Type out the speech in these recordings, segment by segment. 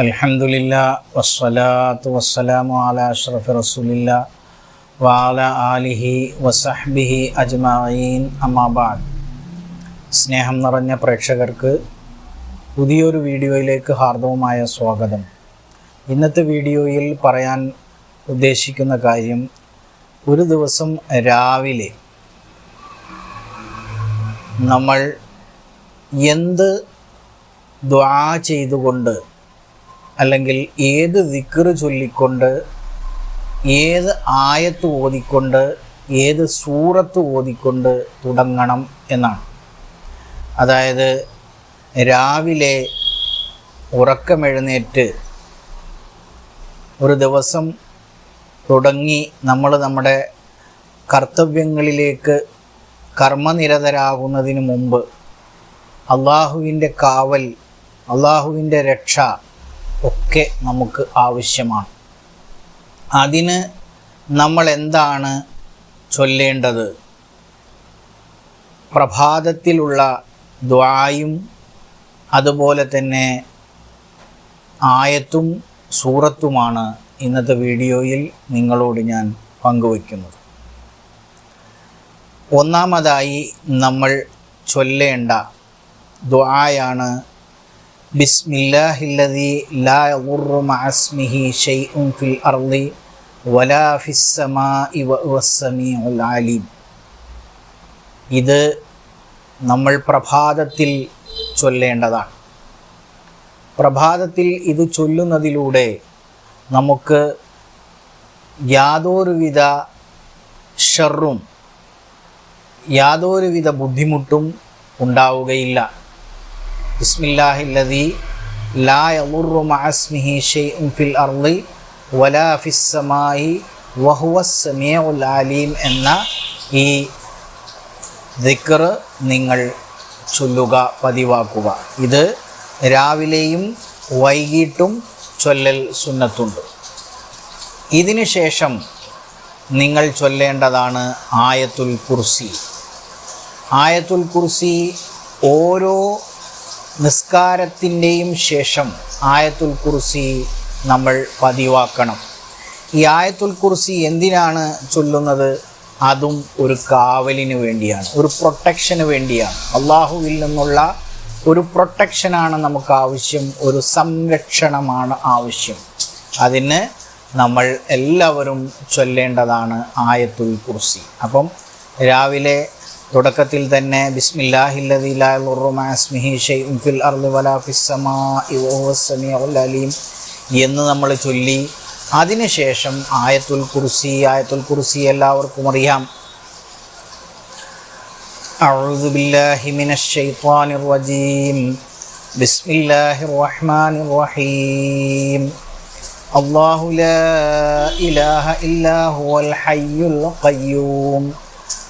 അൽഹംദുലില്ല വസ്സലാത്തു വസ്സലാമു അല അഷ്റഫ് റസൂലില്ല വാല ആലിഹി വസഹ്ബിഹി അജ്മഈൻ. അമാബാദ് സ്നേഹം നിറഞ്ഞ പ്രേക്ഷകർക്ക് പുതിയൊരു വീഡിയോയിലേക്ക് ഹാർദവുമായ സ്വാഗതം. ഇന്നത്തെ വീഡിയോയിൽ പറയാൻ ഉദ്ദേശിക്കുന്ന കാര്യം ഒരു ദിവസം രാവിലെ നമ്മൾ എന്ത് ദ്വാ ചെയ്തുകൊണ്ട് അല്ലെങ്കിൽ ഏത് ദിക്റ് ചൊല്ലിക്കൊണ്ട് ഏത് ആയത്ത് ഓതിക്കൊണ്ട് ഏത് സൂറത്ത് ഓതിക്കൊണ്ട് തുടങ്ങണം എന്നാണ്. അതായത് രാവിലെ ഉറക്കമെഴുന്നേറ്റ് ഒരു ദിവസം തുടങ്ങി നമ്മൾ നമ്മുടെ കർത്തവ്യങ്ങളിലേക്ക് കർമ്മനിരതരാകുന്നതിന് മുമ്പ് അള്ളാഹുവിന്റെ കാവൽ അള്ളാഹുവിന്റെ രക്ഷ ഒക്കെ നമുക്ക് ആവശ്യമാണ്. അതിന് നമ്മൾ എന്താണ് ചൊല്ലേണ്ടത്? പ്രഭാതത്തിലുള്ള ദ്വായും അതുപോലെ തന്നെ ആയത്തും സൂറത്തുമാണ് ഇന്നത്തെ വീഡിയോയിൽ നിങ്ങളോട് ഞാൻ പങ്കുവയ്ക്കുന്നത്. ഒന്നാമതായി നമ്മൾ ചൊല്ലേണ്ട ദ്വായാണ് ബിസ്മില്ലാഹില്ലദി مع اسمه شيء في الأرض ولا في السماء وهو السميع العليم ഇത് നമ്മൾ പ്രഭാതത്തിൽ ചൊല്ലേണ്ടതാണ്. പ്രഭാതത്തിൽ ഇത് ചൊല്ലുന്നതിലൂടെ നമുക്ക് യാതൊരുവിധ ഷറും യാതൊരുവിധ ബുദ്ധിമുട്ടും ഉണ്ടാവുകയില്ല. ബിസ്മില്ലാഹില്ലദി ലാ مع മഅസ്മിഹി ഷൈഉൻ ഫിൽ അർളി വലാ وهو സമീഉൽ അലീം എന്ന ഈ ദിക്കർ നിങ്ങൾ ചൊല്ലുക പതിവാക്കുക. ഇത് രാവിലെയും വൈകിട്ടും ചൊല്ലൽ സുന്നത്തുണ്ട്. ഇതിനു ശേഷം നിങ്ങൾ ചൊല്ലേണ്ടതാണ് ആയത്തുൽ കുർസി. ആയത്തുൽ കുർസി ഓരോ നിസ്കാരത്തിന്റെയും ശേഷം ആയത്തുൽ കുർസി നമ്മൾ പതിവാക്കണം. ഈ ആയത്തുൽ കുർസി എന്തിനാണ് ചൊല്ലുന്നത്? അതും ഒരു കാവലിന് വേണ്ടിയാണ് ഒരു പ്രൊട്ടക്ഷന് വേണ്ടിയാണ്. അള്ളാഹുവിൽ നിന്നുള്ള ഒരു പ്രൊട്ടക്ഷനാണ് നമുക്ക് ആവശ്യം ഒരു സംരക്ഷണമാണ് ആവശ്യം. അതിന് നമ്മൾ എല്ലാവരും ചൊല്ലേണ്ടതാണ് ആയത്തുൽ കുർസി. അപ്പം രാവിലെ തുടക്കത്തിൽ തന്നെ ബിസ്മില്ലാഹില്ലീം എന്ന് നമ്മൾ ചൊല്ലി അതിനുശേഷം ആയത്തുൽ കുർസി ആയത്തുൽ കുർസി എല്ലാവർക്കും അറിയാം أعوذ بالله من الشيطان الرجيم بسم الله الرحمن الرحيم الله لا إله إلا هو الحي القيوم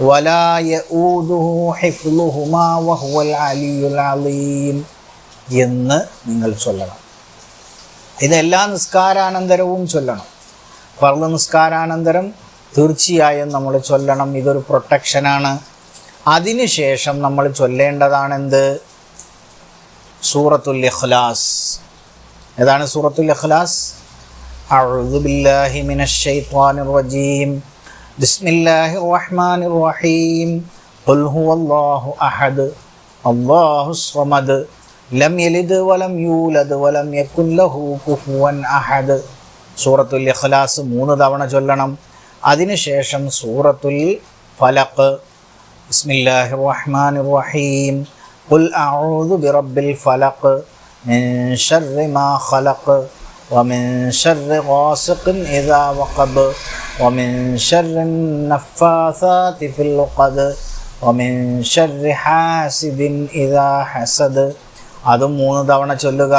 ولا يؤوده حفظهما وهو العلي العظيم എന്ന് നിങ്ങൾ ചൊല്ലണം ഇതെല്ലാ നിസ്കാരാനന്തരവും ചൊല്ലണം ഫർദ് നിസ്കാരാനന്തരം തീർച്ചയായും നമ്മൾ ചൊല്ലണം ഇതൊരു പ്രൊട്ടക്ഷനാണ് അതിനുശേഷം നമ്മൾ ചൊല്ലേണ്ടതാണെന്ത് സൂറത്തുൽ ഇഖ്ലാസ് ഏതാണ് സൂറത്തുൽ ഇഖ്ലാസ് أعوذ بالله من الشيطان الرجيم بسم الله الرحمن الرحيم قل هو الله أحد الله الصمد لم يلد ولم يولد ولم يكن له كفوا أحد സൂറത്തുൽ ഇഖ്ലാസ് മൂന്ന് തവണ ചൊല്ലണം അതിനുശേഷം സൂറത്തുൽ ഫലഖ് ബിസ്മില്ലാഹി റഹ്മാൻ റഹീം قل أعوذ برب الفلق من شر ما خلق ومن شر غاسق إذا وقب ومن شر النفاثات في العقد ومن شر حاسد إذا حسد അതും മൂന്ന് തവണ ചൊല്ലുക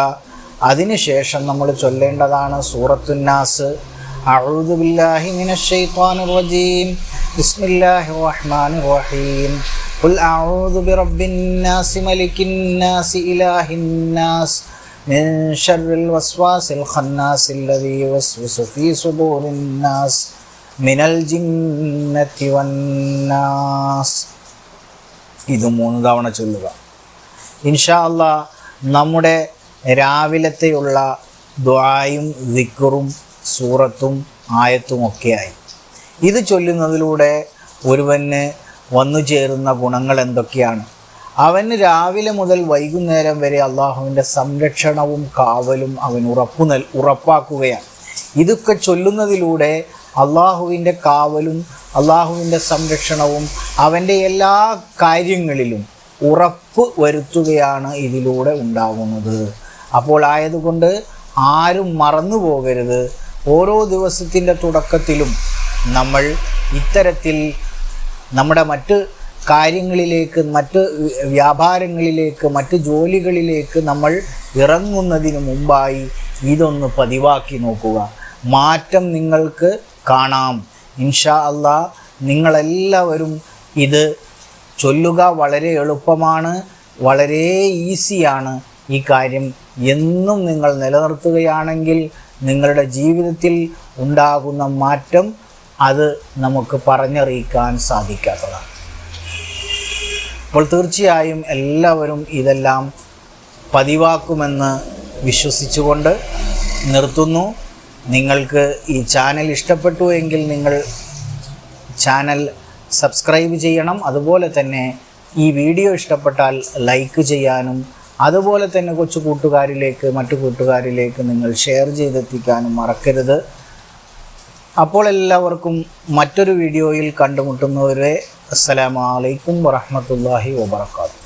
അതിനുശേഷം നമ്മൾ ചൊല്ലേണ്ടതാണ് സൂറത്തുന്നാസ് أعوذ بالله من الشيطان الرجيم بسم الله الرحمن الرحيم قل أعوذ برب الناس ملك الناس إله الناس من شر الوسواس الخناس الذي يوسوس في صدور الناس من الجنة والناس ഇത് മൂന്ന് തവണ ചൊല്ലുക ഇൻഷാ അല്ലാ നമ്മുടെ രാവിലത്തെയുള്ള ദ്വായും ദിക്കറും സൂറത്തും ആയത്തും ഒക്കെയായി ഇത് ചൊല്ലുന്നതിലൂടെ ഒരുവന് വന്നു ചേരുന്ന ഗുണങ്ങൾ എന്തൊക്കെയാണ് അവന് രാവിലെ മുതൽ വൈകുന്നേരം വരെ അള്ളാഹുവിന്റെ സംരക്ഷണവും കാവലും അവൻ ഉറപ്പു നൽ ഉറപ്പാക്കുകയാണ്. ഇതൊക്കെ ചൊല്ലുന്നതിലൂടെ അള്ളാഹുവിന്റെ കാവലും അള്ളാഹുവിന്റെ സംരക്ഷണവും അവന്റെ എല്ലാ കാര്യങ്ങളിലും ഉറപ്പ് വരുത്തുകയാണ് ഇതിലൂടെ ഉണ്ടാകുന്നത് അപ്പോൾ ആയതുകൊണ്ട് ആരും മറന്നു പോകരുത്. ഓരോ ദിവസത്തിന്റെ തുടക്കത്തിലും നമ്മൾ ഇത്തരത്തിൽ നമ്മുടെ മറ്റ് കാര്യങ്ങളിലേക്ക് മറ്റ് വ്യാപാരങ്ങളിലേക്ക് മറ്റ് ജോലികളിലേക്ക് നമ്മൾ ഇറങ്ങുന്നതിന് മുമ്പായി ഇതൊന്ന് പതിവാക്കി നോക്കുക. മാറ്റം നിങ്ങൾക്ക് കാണാം. ഇൻഷാ അള്ളാ നിങ്ങളെല്ലാവരും ഇത് ചൊല്ലുക വളരെ എളുപ്പമാണ് വളരെ ഈസിയാണ് ഈ കാര്യം. എന്നും നിങ്ങൾ നിലനിർത്തുകയാണെങ്കിൽ നിങ്ങളുടെ ജീവിതത്തിൽ ഉണ്ടാകുന്ന മാറ്റം അത് നമുക്ക് പറഞ്ഞറിയിക്കാൻ സാധിക്കാത്തതാണ്. അപ്പോൾ തീർച്ചയായും എല്ലാവരും ഇതെല്ലാം പതിവാക്കുമെന്ന് വിശ്വസിച്ചുകൊണ്ട് നിർത്തുന്നു. നിങ്ങൾക്ക് ഈ ചാനൽ ഇഷ്ടപ്പെട്ടു എങ്കിൽ നിങ്ങൾ ചാനൽ സബ്സ്ക്രൈബ് ചെയ്യണം. അതുപോലെ തന്നെ ഈ വീഡിയോ ഇഷ്ടപ്പെട്ടാൽ ലൈക്ക് ചെയ്യാനും അതുപോലെ തന്നെ കൊച്ചു കൂട്ടുകാരിലേക്ക് മറ്റു കൂട്ടുകാരിലേക്ക് നിങ്ങൾ ഷെയർ ചെയ്തെത്തിക്കാനും മറക്കരുത്. അപ്പോൾ എല്ലാവർക്കും മറ്റൊരു വീഡിയോയിൽ കണ്ടുമുട്ടുന്നവരെ അസ്സലാമലൈക്കും വറഹമത്തല്ലാഹി വാബർക്കാത്തു